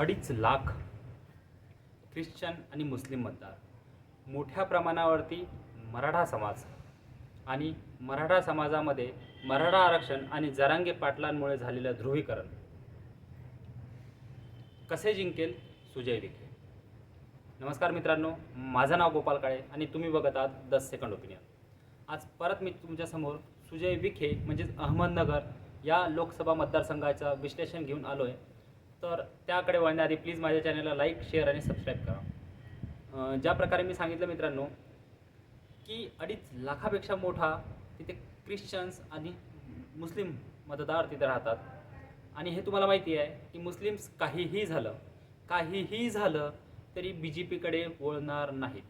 अडीच लाख ख्रिश्चन आणि मुस्लिम मतदार. मोठ्या प्रमाणावरती मराठा समाज आणि मराठा समाजामध्ये मराठा आरक्षण आणि जरांगे पाटलांमुळे झालेलं ध्रुवीकरण. कसे जिंकेल? सुजय विखे. नमस्कार मित्रांनो माझं नाव गोपाल काळे आणि तुम्ही बघत आहात द सेकंड ओपिनियन. आज परत मी तुमच्यासमोर सुजय विखे म्हणजेच अहमदनगर या लोकसभा मतदारसंघाचं विश्लेषण घेऊन आलो आहे तर त्याकडे वळण्याआधी प्लीज माझ्या चॅनलला लाईक शेअर आणि सबस्क्राईब करा. ज्या प्रकारे मी सांगितलं मित्रांनो की अडीच लाखापेक्षा मोठा तिथे ख्रिश्चन्स आणि मुस्लिम मतदार तिथे राहतात. आणि हे तुम्हाला माहिती आहे की मुस्लिम्स काहीही झालं काहीही झालं तरी बी जे पीकडे वळणार नाहीत.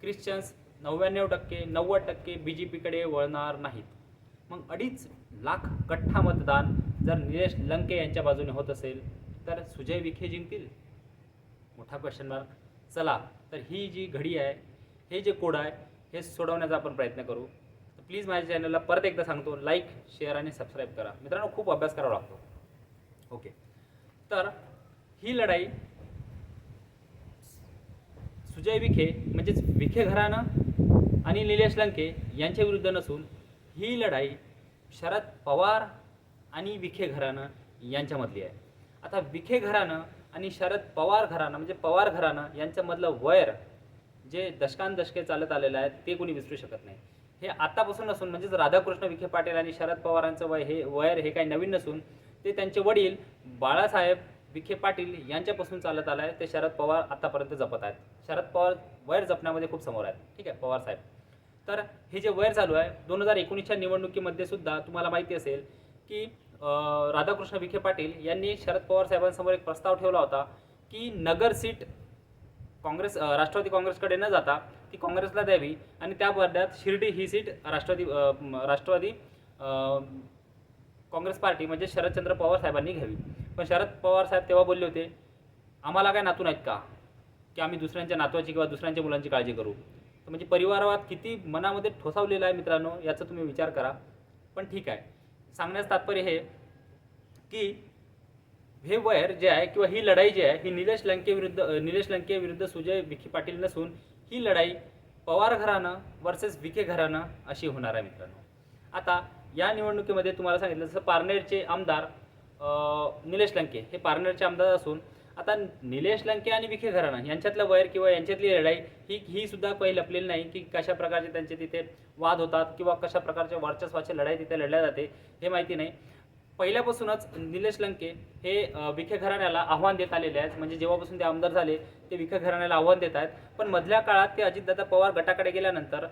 ख्रिश्चन्स नव्याण्णव टक्के नव्वद टक्के बी जे पीकडे वळणार नाहीत. मग अडीच लाख कठ्ठा मतदान जर निलेश लंके यांच्या बाजूने होत असेल तर सुजय विखे जिंकतील? मोठा क्वेश्चन मार्क चला तर ही जी घडी आहे हे जे कोड आहे हे सोडवण्याचा आपण प्रयत्न करू. तर प्लीज माझ्या चॅनलला परत एकदा सांगतो लाईक शेअर आणि सबस्क्राईब करा. मित्रांनो खूप अभ्यास करावा लागतो. ओके. तर ही लढाई सुजय विखे म्हणजेच विखे घराणं आणि निलेश लंके यांच्या विरुद्ध नसून ही लढाई शरद पवार आणि विखे घराणं यांच्यामधली आहे. आता विखे घराणं आणि शरद पवार घराणं म्हणजे पवार घराणं यांच्यामधलं वैर जे दशकांदशके चालत आलेलं आहे ते कोणी विसरू शकत नाही. हे आतापासून नसून म्हणजेच राधाकृष्ण विखे पाटील आणि शरद पवारांचं वय हे वयर हे काही नवीन नसून ते त्यांचे वडील बाळासाहेब विखे पाटील यांच्यापासून चालत आलं आहे ते शरद पवार आतापर्यंत जपत आहेत. शरद पवार वैर जपण्यामध्ये खूप समोर आहेत. ठीक आहे पवार साहेब. तर हे जे वैर चालू आहे दोन हजार एकोणीसच्या निवडणुकीमध्ये सुद्धा तुम्हाला माहिती असेल की राधाकृष्ण विखे पाटील यांनी शरद पवार साहेबांसमोर एक प्रस्ताव ठेवला होता की नगर सीट काँग्रेस राष्ट्रवादी काँग्रेसकडे न जाता ती काँग्रेसला द्यावी आणि त्या बदल्यात शिर्डी ही seat Rashtravadi Rashtravadi Congress party म्हणजे शरदचंद्र पवार साहेबांनी घ्यावी. पण शरद पवार साहेब तेव्हा बोलले होते आम्हाला काय नातू नाहीत का? की आम्ही दुसऱ्यांच्या नातवाची किंवा दुसऱ्यांच्या मुलांची काळजी करू. तर म्हणजे परिवारवाद किती मनामध्ये ठोसावलेला आहे मित्रांनो याचा तुम्ही विचार करा. पण ठीक आहे. सांगण्याचं तात्पर्य हे की हे वैर जे आहे किंवा ही लढाई जी आहे ही निलेश लंके विरुद्ध निलेश लंके विरुद्ध सुजय विखे पाटील नसून ही लढाई पवार घराणं वर्सेस विखे घराणं अशी होणार आहे मित्रांनो. आता या निवडणुकीमध्ये तुम्हाला सांगितलं जसं पारनेरचे आमदार निलेश लंके हे पारनेरचे आमदार असून आता निलेश लंके आणि विखे घराणा यांच्यातलं वैर किंवा यांच्यातली लढाई ही ही सुद्धा काही लपलेली नाही की कशा प्रकारचे त्यांचे तिथे वाद होतात किंवा कशा प्रकारच्या वर्चस्वाची लढाई तिथे लढल्या जाते हे माहिती नाही. पहिल्यापासूनच निलेश लंके हे विखे घराण्याला आव्हान देत आलेले आहेत. म्हणजे जेव्हापासून ते आमदार झाले ते विखे घराण्याला आव्हान देत आहेत. पण मधल्या काळात ते अजितदादा पवार गटाकडे गेल्यानंतर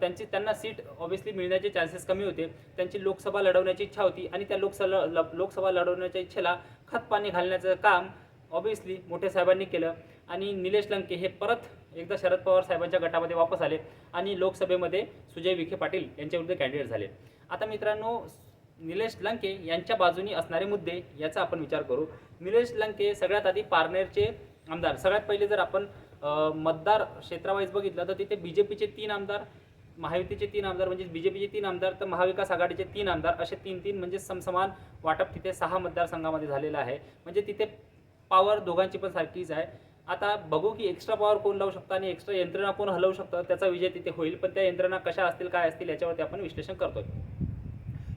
त्यांची त्यांना सीट ऑब्व्हियसली मिळण्याचे चान्सेस कमी होते. त्यांची लोकसभा लढवण्याची इच्छा होती आणि त्या लोकसभा लोकसभा लढवण्याच्या इच्छेला खतपाणी घालण्याचं काम ऑब्व्हियसली मोठे साहेबांनी केलं. आणि निलेश लंके हे परत एकदा शरद पवार साहेबांच्या गटामध्ये वापस आले आणि लोकसभेमध्ये सुजय विखे पाटील यांच्याविरुद्ध कॅन्डिडेट झाले. आता मित्रांनो निलेश लंके यांच्या बाजूनी असणारे मुद्दे याचा आपण विचार करू. निलेश लंके सगळ्यात आधी पारनेरचे आमदार. सगळ्यात पहिले जर आपण मतदार क्षेत्रावाईज बघितलं तर तिथे बी जे पीचे तीन आमदार महायुतीचे तीन आमदार म्हणजे बी जे पीचे तीन आमदार तर महाविकास आघाडीचे तीन आमदार असे तीन तीन म्हणजे समसमान वाटप तिथे सहा मतदारसंघामध्ये झालेलं आहे. म्हणजे तिथे पॉवर दोघांची पण सारखीच आहे. आता बघू की एक्स्ट्रा पॉवर कोण लावू शकतं आणि एक्स्ट्रा यंत्रणा कोण हलवू शकतं त्याचा विजय तिथे होईल. पण त्या यंत्रणा कशा असतील काय असतील याच्यावरती आपण विश्लेषण करतोय.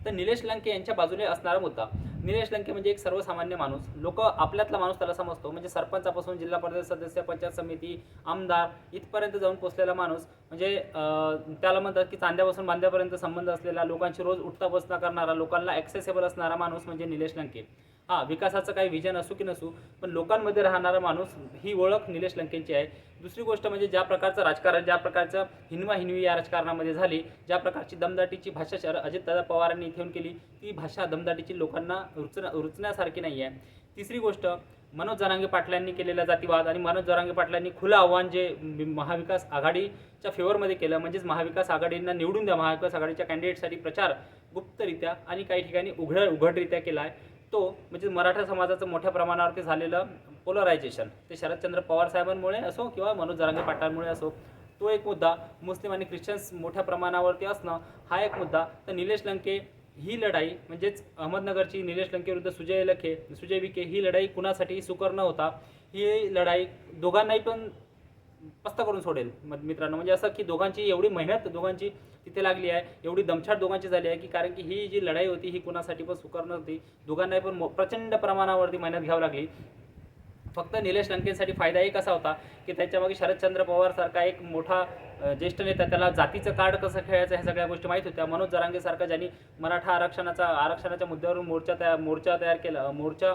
तर निलेश लंके यांच्या बाजूने असणारा मुद्दा निलेश लंके म्हणजे एक सर्वसामान्य माणूस. लोक आपल्यातला माणूस त्याला समजतो. म्हणजे सरपंचापासून जिल्हा परिषद सदस्य पंचायत समिती आमदार इथपर्यंत जाऊन पोचलेला माणूस. म्हणजे त्याला म्हणतात की चांद्यापासून बांध्यापर्यंत संबंध असलेला लोकांची रोज उठता बसता करणारा लोकांना ॲक्सेसेबल असणारा माणूस म्हणजे निलेश लंके. हां विकासाचं काही विजन असू की नसू पण लोकांमध्ये राहणारा माणूस ही ओळख निलेश लंकेंची आहे. दुसरी गोष्ट म्हणजे ज्या प्रकारचं राजकारण ज्या प्रकारचं हिनवा हिनवी या राजकारणामध्ये झाली ज्या प्रकारची दमदाटीची भाषा शर अजितदादा पवारांनी इथे केली ती भाषा दमदाटीची लोकांना रुचना रुचण्यासारखी नाही आहे तिसरी गोष्ट मनोज जरांगे पाटलांनी केलेला जातीवाद आणि मनोज जरांगे पाटलांनी खुलं आव्हान जे महाविकास आघाडीच्या फेवरमध्ये केलं म्हणजेच महाविकास आघाडींना निवडून द्या महाविकास आघाडीच्या कॅन्डिडेटसाठी प्रचार गुप्तरित्या आणि काही ठिकाणी उघड उघडरित्या केला आहे तो म्हणजे मराठा समाजाचं मोठ्या प्रमाणावरती झालेलं पोलरायझेशन ते शरदचंद्र पवार साहेबांमुळे असो किंवा मनोज जरांगे पाटलांमुळे असो तो एक मुद्दा मुस्लिम आणि ख्रिश्चन्स मोठ्या प्रमाणावरती असणं हा एक मुद्दा. तर निलेश लंके ही लढाई म्हणजेच अहमदनगरची निलेश लंके विरुद्ध सुजय लखे सुजय विखे ही लढाई कुणासाठी सुकर न होता? ही लढाई दोघांनाही पण पस्त करून सोडेल मग मित्रांनो. म्हणजे असं की दोघांची एवढी मेहनत दोघांची तिथे लागली आहे. एवढी दमछाट दोघांची झाली आहे की कारण की ही जी लढाई होती ही कुणासाठी पण सुकर नव्हती. दोघांनाही पण मो- प्रचंड प्रमाणावरती मेहनत घ्यावी लागली. फक्त निलेश लंकेसाठी फायदा एक असा होता की त्याच्यामागे शरदचंद्र पवारसारखा एक मोठा ज्येष्ठ नेता त्याला जातीचं कार्ड कसं खेळायचं ह्या सगळ्या गोष्टी माहीत होत्या. मनोज जरांगेसारखा ज्यांनी मराठा आरक्षणाचा आरक्षणाच्या मुद्द्यावरून मोर्चा तयार मोर्चा तयार केला मोर्चा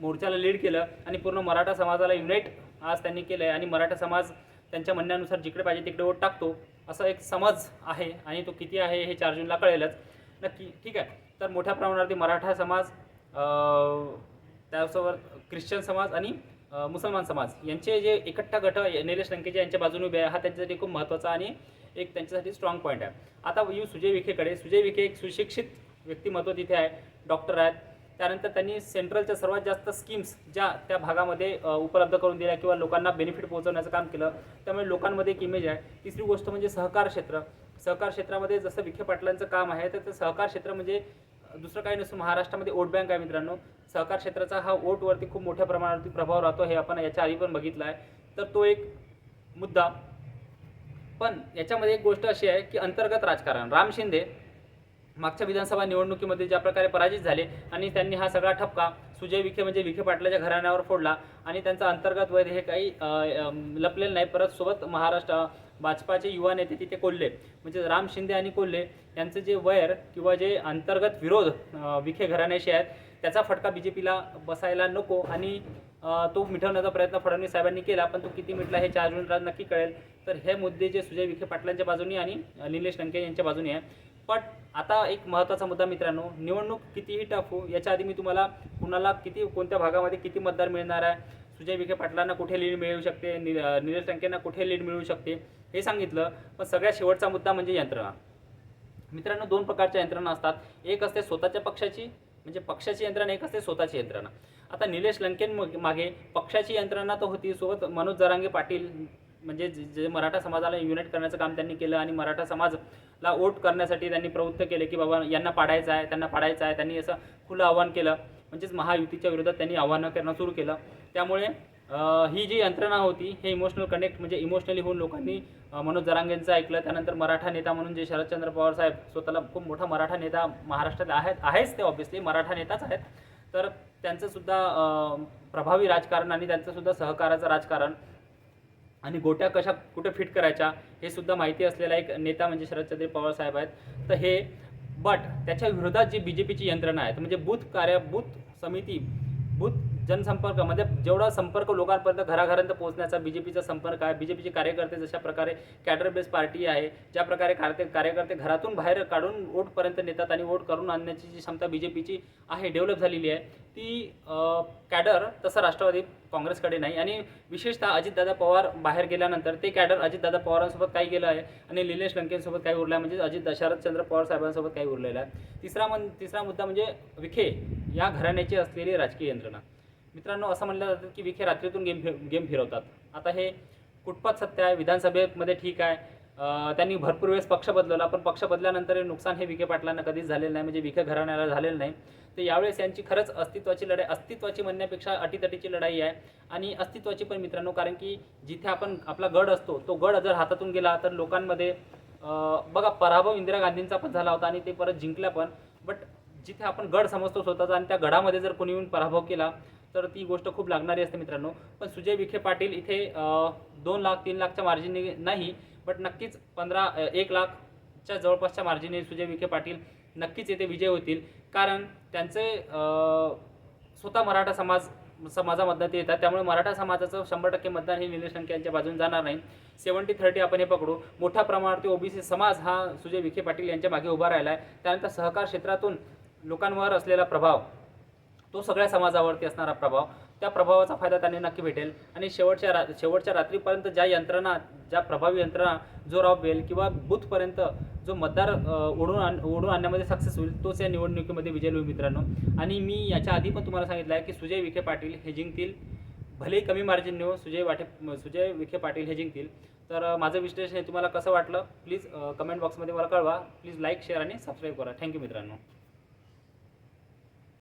मोर्चाला लीड केलं आणि पूर्ण मराठा समाजाला युनाईट आज त्यांनी केलं आहे आणि मराठा समाज त्यांच्या म्हणण्यानुसार जिकडे पाहिजे तिकडे वोट टाकतो. असा एक समज आहे आणि तो किती आहे हे चार जूनला कळेलच. नक्की ठीक आहे. तर मोठ्या प्रमाणावरती मराठा समाज त्यासोबत ख्रिश्चन समाज आणि मुसलमान समाज यांचे जे एकट्ठा गट निलेश लंकेचे यांच्या बाजूने उभे आहे हा त्यांच्यासाठी खूप महत्त्वाचा आणि एक त्यांच्यासाठी स्ट्रॉंग पॉईंट आहे. आता येऊ सुजय विखेकडे सुजय विखे एक सुशिक्षित व्यक्तिमत्व तिथे आहे. डॉक्टर आहेत. त्यानंतर त्यांनी सेंट्रलच्या सर्वात जास्त स्कीम्स ज्या त्या भागामध्ये उपलब्ध करून दिल्या किंवा लोकांना बेनिफिट पोहोचवण्याचं काम केलं त्यामुळे लोकांमध्ये एक इमेज आहे. तिसरी गोष्ट म्हणजे सहकार क्षेत्र. सहकार क्षेत्रामध्ये जसं विखे पाटलांचं काम आहे तर ते सहकार क्षेत्र म्हणजे दुसरं काही नसून महाराष्ट्रामध्ये वोट बँक आहे मित्रांनो. सहकार क्षेत्राचा हा वोटवरती खूप मोठ्या प्रमाणावरती प्रभाव राहतो हे आपण याच्या आधी पण बघितलं आहे. तर तो एक मुद्दा. पण याच्यामध्ये एक गोष्ट अशी आहे की अंतर्गत राजकारण. राम शिंदे मागच्या विधानसभा निवडणुकीमध्ये ज्या प्रकारे पराजित झाले आणि त्यांनी हा सगळा ठपका सुजय विखे म्हणजे विखे पाटलाच्या घराण्यावर फोडला आणि त्यांचा अंतर्गत वैध हे काही लपलेलं नाही. परत सोबत महाराष्ट्र भाजपाचे युवा नेते तिथे कोल्हे. म्हणजे राम शिंदे आणि कोल्हे यांचं जे वैर किंवा जे अंतर्गत विरोध विखे घराण्याशी आहेत त्याचा फटका बी जे पीला बसायला नको आणि तो मिटवण्याचा प्रयत्न फडणवीस साहेबांनी केला पण तो किती मिटला हे चार जूनला नक्की कळेल. तर हे मुद्दे जे सुजय विखे पाटलांच्या बाजूनी आणि निलेश लंके यांच्या बाजूनी आहे. पण आता एक महत्त्वाचा मुद्दा मित्रांनो निवडणूक कितीही टफ हो याच्या आधी मी तुम्हाला कुणाला किती कोणत्या भागामध्ये किती मतदार मिळणार आहे सुजय विखे पाटलांना कुठे लीड मिळू शकते नि नीरज टंकेंना कुठे लीड मिळू शकते हे सांगितलं. पण सगळ्यात शेवटचा मुद्दा म्हणजे यंत्रणा. मित्रांनो दोन प्रकारच्या यंत्रणा असतात. एक असते स्वतःच्या पक्षाची म्हणजे पक्षाची यंत्रणा एक असते स्वतःची यंत्रणा. आता निलेश लंकेन मग- मागे पक्षाची यंत्रणा तर होती सोबत मनोज जरांगे पाटील म्हणजे जे मराठा समाजाला युनाईट करण्याचं काम त्यांनी केलं आणि मराठा समाज ला वोट करण्यासाठी त्यांनी प्रवृत्त केले की बाबा यांना पाडायचं आहे त्यांना पाडायचं आहे. त्यांनी असं खुलं आव्हान केलं. म्हणजेच महायुतीच्या विरोधात त्यांनी आव्हानं करणं सुरू केलं. त्यामुळे ही जी यंत्रणा होती हे इमोशनल कनेक्ट म्हणजे इमोशनली होऊन लोकांनी मनोज जरांगेंचं ऐकलं. त्यानंतर मराठा नेता म्हणून जे शरदचंद्र पवार साहेब स्वतःला खूप मोठा मराठा नेता महाराष्ट्रात आहेत आहेच ते ऑब्व्हियसली मराठा नेताच आहेत. तर त्यांचंसुद्धा प्रभावी राजकारण आणि त्यांचंसुद्धा सहकाराचं राजकारण आणि गोट्या कशा कुठं फिट करायच्या हे सुद्धा माहिती असलेला एक नेता म्हणजे शरदचंद्र पवार साहेब आहेत. तर हे बट त्याच्या विरोधात जी बी जे पीची यंत्रणा आहे म्हणजे बूथ कार्य बूथ समिती बूथ जनसंपर्क म्हणजे जेवढा संपर्क लोकांपर्यंत घराघरांत पोहोचण्याचा बी जे पीचा संपर्क आहे बी जे पीचे कार्यकर्ते जशा प्रकारे कॅडर बेस पार्टी आहे ज्या प्रकारे कार्य कार्यकर्ते घरातून बाहेर काढून वोटपर्यंत नेतात आणि वोट करून आणण्याची जी क्षमता बी जे पीची आहे डेव्हलप झालेली आहे ती कॅडर तसं राष्ट्रवादी काँग्रेसकडे नाही. आणि विशेषतः अजितदादा पवार बाहेर गेल्यानंतर ते कॅडर अजितदादा पवारांसोबत काही गेलं आहे आणि निलेश लंकेंसोबत काही उरलं आहे म्हणजे अजित शरदचंद्र पवार साहेबांसोबत काही उरलेलं आहे. तिसरा मन तिसरा मुद्दा म्हणजे विखे या घराण्याची असलेली राजकीय यंत्रणा. मित्रांनो असं म्हणलं जातं की विखे रात्रीतून गेम फिर गेम फिरवतात. आता हे कुटपत सत्य आहे विधानसभेमध्ये ठीक आहे. त्यांनी भरपूर वेळेस पक्ष बदलवला पण पक्ष बदल्यानंतर हे नुकसान हे विखे पाटलांना कधीच झालेलं नाही म्हणजे विखे घराण्याला झालेलं नाही. तर यावेळेस यांची खरंच अस्तित्वाची लढाई अस्तित्वाची म्हणण्यापेक्षा अटीतटीची लढाई आहे. आणि अस्तित्वाची पण मित्रांनो कारण की जिथे आपण आपला गड असतो तो गड जर हातातून गेला तर लोकांमध्ये बघा पराभव इंदिरा गांधींचा पण झाला होता आणि ते परत जिंकल्या पण. बट जिथे आपण गड समजतो स्वतःचा आणि त्या गडामध्ये जर कोणी येऊन पराभव केला तर ती गोष्ट खूप लागणारी असते मित्रांनो. पण सुजय विखे पाटील इथे दोन लाख तीन लाखच्या मार्जिनने नाही बट नक्कीच पंधरा एक लाखच्या जवळपासच्या मार्जिनने सुजय विखे पाटील नक्कीच येथे विजय होतील. कारण त्यांचे स्वतः मराठा समाज समाजामधनं ते येतात. त्यामुळे मराठा समाजाचं शंभर टक्के मतदान हे निलेश लंके यांच्या बाजून जाणार नाही. सेवन्टी थर्टी आपण हे पकडू. मोठ्या प्रमाणावरती ओबीसी समाज हा सुजय विखे पाटील यांच्या मागे उभा राहिला आहे त्यानंतर सहकार क्षेत्रातून लोकांवर असलेला प्रभाव तो सगळ्या समाजावरती असणारा प्रभाव त्या प्रभावाचा फायदा त्यांनी नक्की भेटेल. आणि शेवटच्या रा शेवटच्या रात्रीपर्यंत ज्या यंत्रणा ज्या प्रभावी यंत्रणा जो राबवेल किंवा बूथपर्यंत जो मतदार ओढून आण ओढून आणण्यामध्ये सक्सेस होईल तोच या निवडणुकीमध्ये विजय होईल मित्रांनो. आणि मी याच्या आधी पण तुम्हाला सांगितलं आहे की सुजय विखे पाटील हे जिंकतील. भलेही कमी मार्जिन नेऊ सुजय वाटे सुजय विखे पाटील हे जिंकतील. तर माझं विश्लेषण हे तुम्हाला कसं वाटलं? प्लीज कमेंट बॉक्समध्ये मला कळवा. प्लीज लाईक शेअर आणि सबस्क्राईब करा. थँक्यू मित्रांनो.